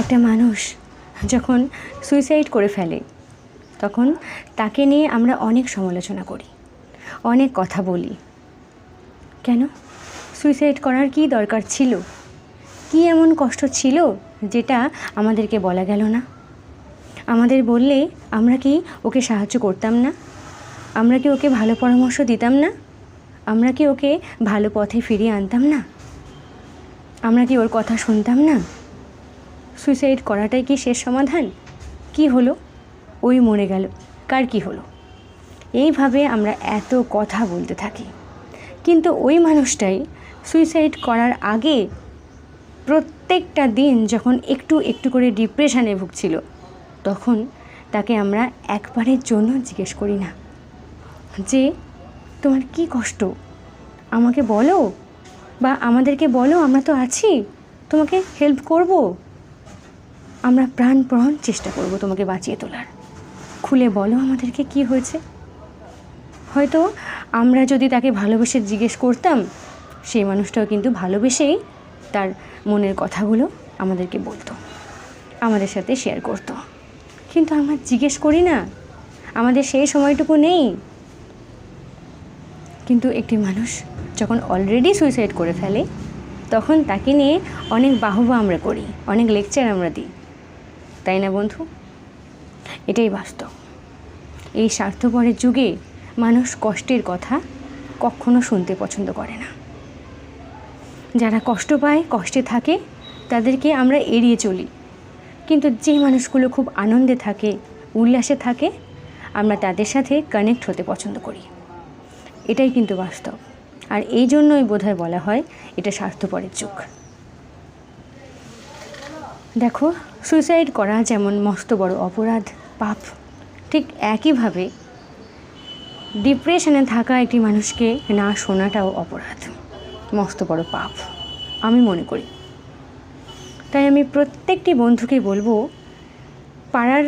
একটা মানুষ যখন সুইসাইড করে ফেলে, তখন তাকে নিয়ে আমরা অনেক সমালোচনা করি, অনেক কথা বলি। কেন? সুইসাইড করার কি দরকার ছিল? কি এমন কষ্ট ছিল যেটা আমাদেরকে বলা গেল না? আমাদের বললে আমরা কি ওকে সাহায্য করতাম না? আমরা কি ওকে ভালো পরামর্শ দিতাম না? আমরা কি ওকে ভালো পথে ফিরিয়ে আনতাম না? আমরা কি ওর কথা শুনতাম না? সুইসাইড করাটাই কি শেষ সমাধান? কি হলো? ওই মরে গেল। কার কি হলো? এইভাবে আমরা এত কথা বলতে থাকি। কিন্তু ওই মানুষটাই সুইসাইড করার আগে প্রত্যেকটা দিন যখন একটু একটু করে ডিপ্রেশনে ভুগছিল, তখন তাকে আমরা একবারের জন্য জিজ্ঞেস করি না। যে, তোমার কি কষ্ট? আমাকে বলো? বা আমাদেরকে বলো, আমরা তো আছি। তোমাকে হেল্প করব? আমরা প্রাণপ্রণ চেষ্টা করব তোমাকে বাঁচিয়ে তোলার। খুলে বলো আমাদেরকে কি হয়েছে। হয়তো আমরা যদি তাকে ভালোবেসে জিজ্ঞেস করতাম, সেই মানুষটাও কিন্তু ভালোবেসেই তার মনের কথাগুলো আমাদেরকে বলতো, আমাদের সাথে শেয়ার করতো। কিন্তু আমরা জিজ্ঞেস করি না, আমাদের সেই সময়টুকু নেই। কিন্তু একটি মানুষ যখন অলরেডি সুইসাইড করে ফেলে, তখন তাকে নিয়ে অনেক বাহবা আমরা করি, অনেক লেকচার আমরা দিই। তাই না বন্ধু? এটাই বাস্তব। এই স্বার্থপরের যুগে মানুষ কষ্টের কথা কখনো শুনতে পছন্দ করে না। যারা কষ্ট পায়, কষ্টে থাকে, তাদেরকে আমরা এড়িয়ে চলি। কিন্তু যে মানুষগুলো খুব আনন্দে থাকে, উল্লাসে থাকে, আমরা তাদের সাথে কানেক্ট হতে পছন্দ করি। এটাই কিন্তু বাস্তব। আর এই জন্যই বোধহয় বলা হয় এটা স্বার্থপরের যুগ। দেখো সুইসাইড করা যেমন মস্ত বড় অপরাধ, পাপ, ঠিক একইভাবে ডিপ্রেশনে থাকা একটি মানুষকে না শোনাটাও অপরাধ, মস্ত বড় পাপ, আমি মনে করি। তাই আমি প্রত্যেকটি বন্ধুকে বলব, পাড়ার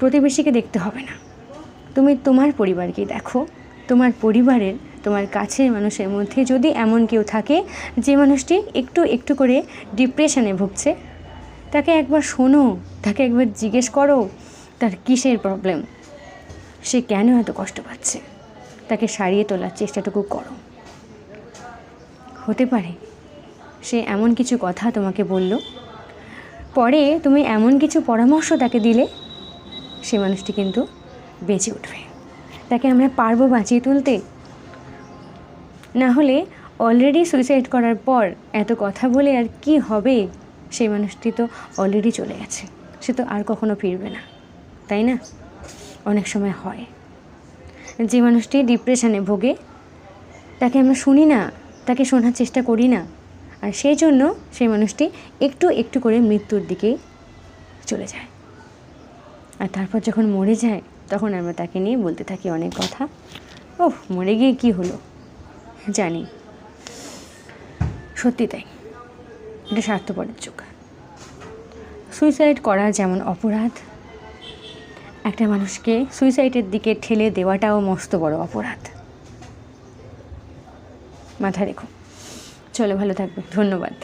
প্রতিবেশীকে দেখতে হবে না। তুমি তোমার পরিবারকে দেখো, তোমার পরিবারের, তোমার কাছের মানুষের মধ্যে যদি এমন কেউ থাকে, যে মানুষটি একটু একটু করে ডিপ্রেশনে ভুগছে তাকে একবার শোনো, তাকে একবার জিজ্ঞেস করো, তার কিসের প্রবলেম সে কেন এত কষ্ট পাচ্ছে? তাকে সারিয়ে তোলার চেষ্টাটুকু করো। হতে পারে সে এমন কিছু কথা তোমাকে বলল, পরে তুমি এমন কিছু পরামর্শ তাকে দিলে, সে মানুষটি কিন্তু বেঁচে উঠবে। তাকে আমরা পারব বাঁচিয়ে তুলতে। না হলে অলরেডি সুইসাইড করার পর এত কথা বলে আর কি হবে? সেই মানুষটি তো অলরেডি চলে গেছে। সে তো আর কখনো ফিরবে না, তাই না? অনেক সময় হয়। যে মানুষটি ডিপ্রেশনে ভোগে, তাকে আমরা শুনি না, তাকে শোনার চেষ্টা করি না, আর সেই জন্য সেই মানুষটি একটু একটু করে মৃত্যুর দিকে চলে যায়। আর তারপর যখন মরে যায়, তখন আমরা তাকে নিয়ে বলতে থাকি অনেক কথা। ওহ, মরে গিয়ে কি হলো? জানি। সত্যি তাই। এটা স্বার্থপরের যুগ সুইসাইড করা যেমন অপরাধ, একটা মানুষকে সুইসাইডের দিকে ঠেলে দেওয়াটাও মস্ত বড় অপরাধ। মাথা রেখো। চলো ভালো থাকবে। ধন্যবাদ।